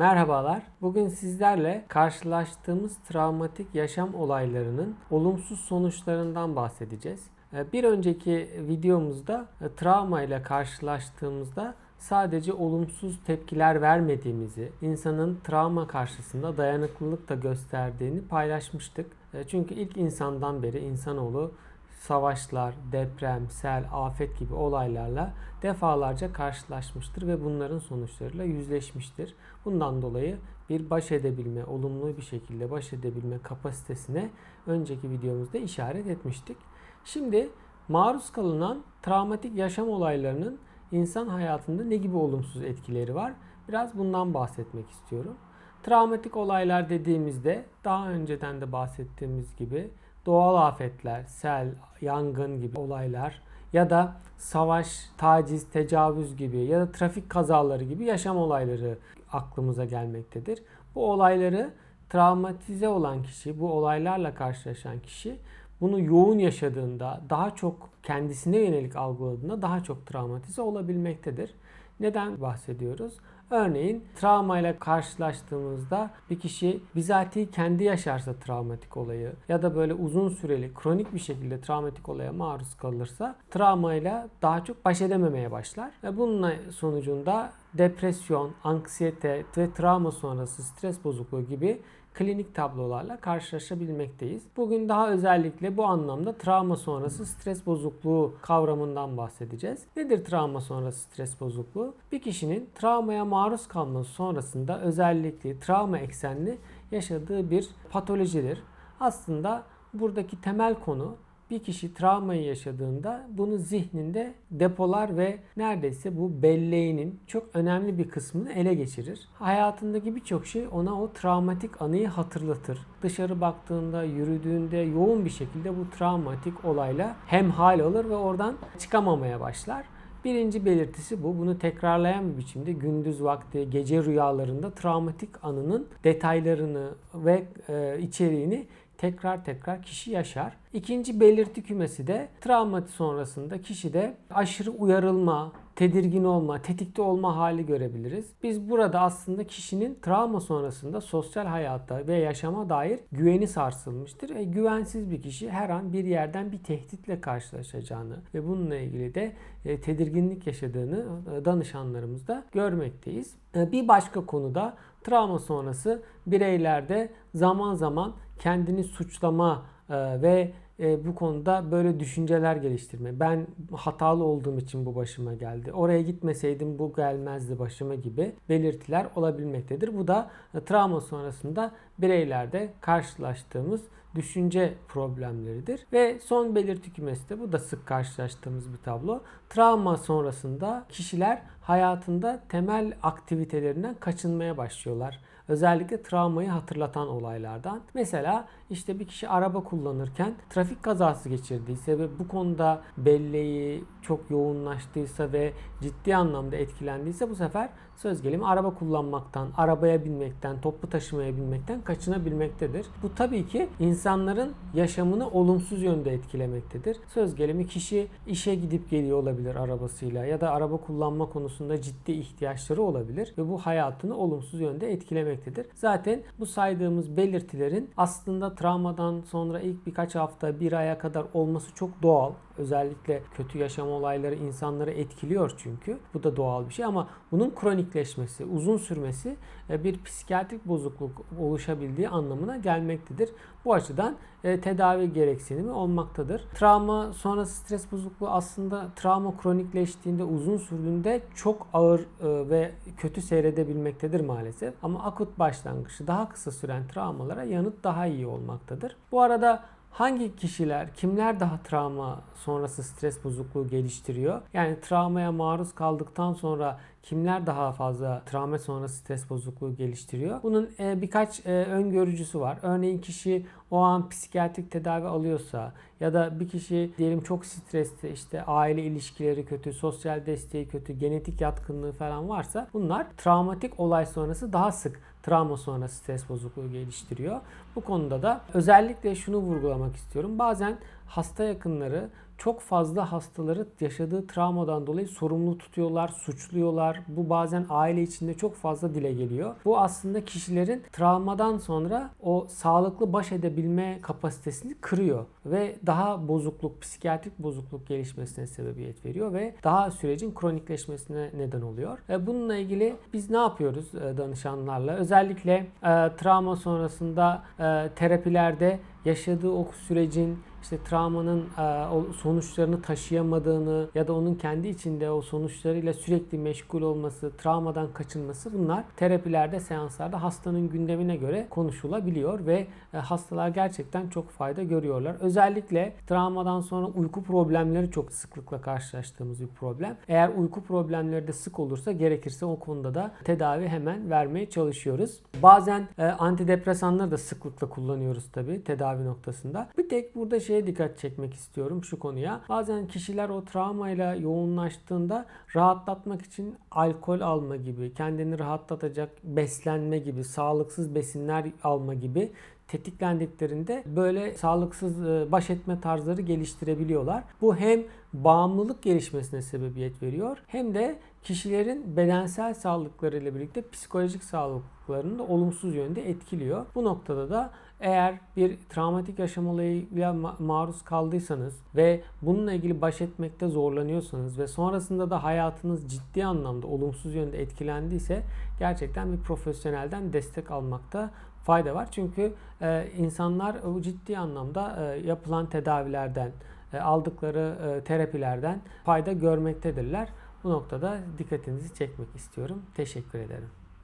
Merhabalar. Bugün sizlerle karşılaştığımız travmatik yaşam olaylarının olumsuz sonuçlarından bahsedeceğiz. Ee, Bir önceki videomuzda e, travma ile karşılaştığımızda sadece olumsuz tepkiler vermediğimizi, insanın travma karşısında dayanıklılık da gösterdiğini paylaşmıştık. E, Çünkü ilk insandan beri insanoğlu savaşlar, deprem, sel, afet gibi olaylarla defalarca karşılaşmıştır ve bunların sonuçlarıyla yüzleşmiştir. Bundan dolayı bir baş edebilme, olumlu bir şekilde baş edebilme kapasitesine önceki videomuzda işaret etmiştik. Şimdi maruz kalınan travmatik yaşam olaylarının insan hayatında ne gibi olumsuz etkileri var? Biraz bundan bahsetmek istiyorum. Travmatik olaylar dediğimizde daha önceden de bahsettiğimiz gibi doğal afetler, sel, yangın gibi olaylar ya da savaş, taciz, tecavüz gibi ya da trafik kazaları gibi yaşam olayları aklımıza gelmektedir. Bu olayları travmatize olan kişi, bu olaylarla karşılaşan kişi bunu yoğun yaşadığında, daha çok kendisine yönelik algıladığında daha çok travmatize olabilmektedir. Neden bahsediyoruz? Örneğin travmayla karşılaştığımızda bir kişi bizatihi kendi yaşarsa travmatik olayı ya da böyle uzun süreli kronik bir şekilde travmatik olaya maruz kalırsa travmayla daha çok baş edememeye başlar. Ve bunun sonucunda depresyon, anksiyete ve travma sonrası stres bozukluğu gibi klinik tablolarla karşılaşabilmekteyiz. Bugün daha özellikle bu anlamda travma sonrası stres bozukluğu kavramından bahsedeceğiz. Nedir travma sonrası stres bozukluğu? Bir kişinin travmaya maruz kalması sonrasında özellikle travma eksenli yaşadığı bir patolojidir. Aslında buradaki temel konu bir kişi travmayı yaşadığında bunu zihninde depolar ve neredeyse bu belleğinin çok önemli bir kısmını ele geçirir. Hayatındaki birçok şey ona o travmatik anıyı hatırlatır. Dışarı baktığında, yürüdüğünde yoğun bir şekilde bu travmatik olayla hemhal olur ve oradan çıkamamaya başlar. Birinci belirtisi bu. Bunu tekrarlayan bir biçimde gündüz vakti, gece rüyalarında travmatik anının detaylarını ve e, içeriğini tekrar tekrar kişi yaşar. İkinci belirti kümesi de travma sonrasında kişide aşırı uyarılma, tedirgin olma, tetikte olma hali görebiliriz. Biz burada aslında kişinin travma sonrasında sosyal hayatta ve yaşama dair güveni sarsılmıştır. E, güvensiz bir kişi her an bir yerden bir tehditle karşılaşacağını ve bununla ilgili de e, tedirginlik yaşadığını e, danışanlarımızda görmekteyiz. E, bir başka konuda travma sonrası bireylerde zaman zaman kendini suçlama e, ve e, bu konuda böyle düşünceler geliştirme. Ben hatalı olduğum için bu başıma geldi. Oraya gitmeseydim bu gelmezdi başıma gibi belirtiler olabilmektedir. Bu da e, travma sonrasında bireylerde karşılaştığımız düşünce problemleridir. Ve son belirti kümesi de bu da sık karşılaştığımız bir tablo. Travma sonrasında kişiler hayatında temel aktivitelerinden kaçınmaya başlıyorlar. Özellikle travmayı hatırlatan olaylardan. Mesela işte bir kişi araba kullanırken trafik kazası geçirdiyse ve bu konuda belleği çok yoğunlaştıysa ve ciddi anlamda etkilendiyse bu sefer söz gelimi araba kullanmaktan, arabaya binmekten, toplu taşımaya binmekten kaçınabilmektedir. Bu tabii ki insanların yaşamını olumsuz yönde etkilemektedir. Söz gelimi kişi işe gidip geliyor olabilir arabasıyla ya da araba kullanma konusunda ciddi ihtiyaçları olabilir ve bu hayatını olumsuz yönde etkilemektedir. Zaten bu saydığımız belirtilerin aslında travmadan sonra ilk birkaç hafta, bir aya kadar olması çok doğal. Özellikle kötü yaşam olayları insanları etkiliyor çünkü. Bu da doğal bir şey ama bunun kronikleşmesi, uzun sürmesi bir psikiyatrik bozukluk oluşabildiği anlamına gelmektedir. Bu açıdan e, tedavi gereksinimi olmaktadır. Travma sonrası stres bozukluğu aslında travma kronikleştiğinde, uzun sürdüğünde çok ağır e, ve kötü seyredebilmektedir maalesef. Ama akut başlangıçı daha kısa süren travmalara yanıt daha iyi olmaktadır. Bu arada Hangi kişiler, kimler daha travma sonrası stres bozukluğu geliştiriyor? Yani travmaya maruz kaldıktan sonra kimler daha fazla travma sonrası stres bozukluğu geliştiriyor? Bunun e, birkaç e, öngörücüsü var. Örneğin kişi o an psikiyatrik tedavi alıyorsa ya da bir kişi diyelim çok stresli işte aile ilişkileri kötü, sosyal desteği kötü, genetik yatkınlığı falan varsa bunlar travmatik olay sonrası daha sık travma sonrası stres bozukluğu geliştiriyor. Bu konuda da özellikle şunu vurgulamak istiyorum. Bazen hasta yakınları çok fazla hastaları yaşadığı travmadan dolayı sorumlu tutuyorlar, suçluyorlar. Bu bazen aile içinde çok fazla dile geliyor. Bu aslında kişilerin travmadan sonra o sağlıklı baş edebilme kapasitesini kırıyor ve daha bozukluk, psikiyatrik bozukluk gelişmesine sebebiyet veriyor ve daha sürecin kronikleşmesine neden oluyor. E, Bununla ilgili biz ne yapıyoruz e, danışanlarla? Özellikle e, travma sonrasında terapilerde yaşadığı o sürecin işte travmanın e, sonuçlarını taşıyamadığını ya da onun kendi içinde o sonuçlarıyla sürekli meşgul olması, travmadan kaçınması bunlar terapilerde, seanslarda hastanın gündemine göre konuşulabiliyor ve e, hastalar gerçekten çok fayda görüyorlar. Özellikle travmadan sonra uyku problemleri çok sıklıkla karşılaştığımız bir problem. Eğer uyku problemleri de sık olursa gerekirse o konuda da tedavi hemen vermeye çalışıyoruz. Bazen e, antidepresanları da sıklıkla kullanıyoruz tabii tedavi noktasında. Bir tek burada şeye dikkat çekmek istiyorum şu konuya. Bazen kişiler o travmayla yoğunlaştığında rahatlatmak için alkol alma gibi, kendini rahatlatacak beslenme gibi, sağlıksız besinler alma gibi tetiklendiklerinde böyle sağlıksız e, baş etme tarzları geliştirebiliyorlar. Bu hem bağımlılık gelişmesine sebebiyet veriyor hem de kişilerin bedensel sağlıklarıyla birlikte psikolojik sağlıklarını da olumsuz yönde etkiliyor. Bu noktada da eğer bir travmatik yaşam olayıyla ma- maruz kaldıysanız ve bununla ilgili baş etmekte zorlanıyorsanız ve sonrasında da hayatınız ciddi anlamda olumsuz yönde etkilendiyse gerçekten bir profesyonelden destek almakta fayda var. Çünkü e, insanlar o ciddi anlamda e, yapılan tedavilerden, e, aldıkları terapilerden fayda görmektedirler. Bu noktada dikkatinizi çekmek istiyorum. Teşekkür ederim.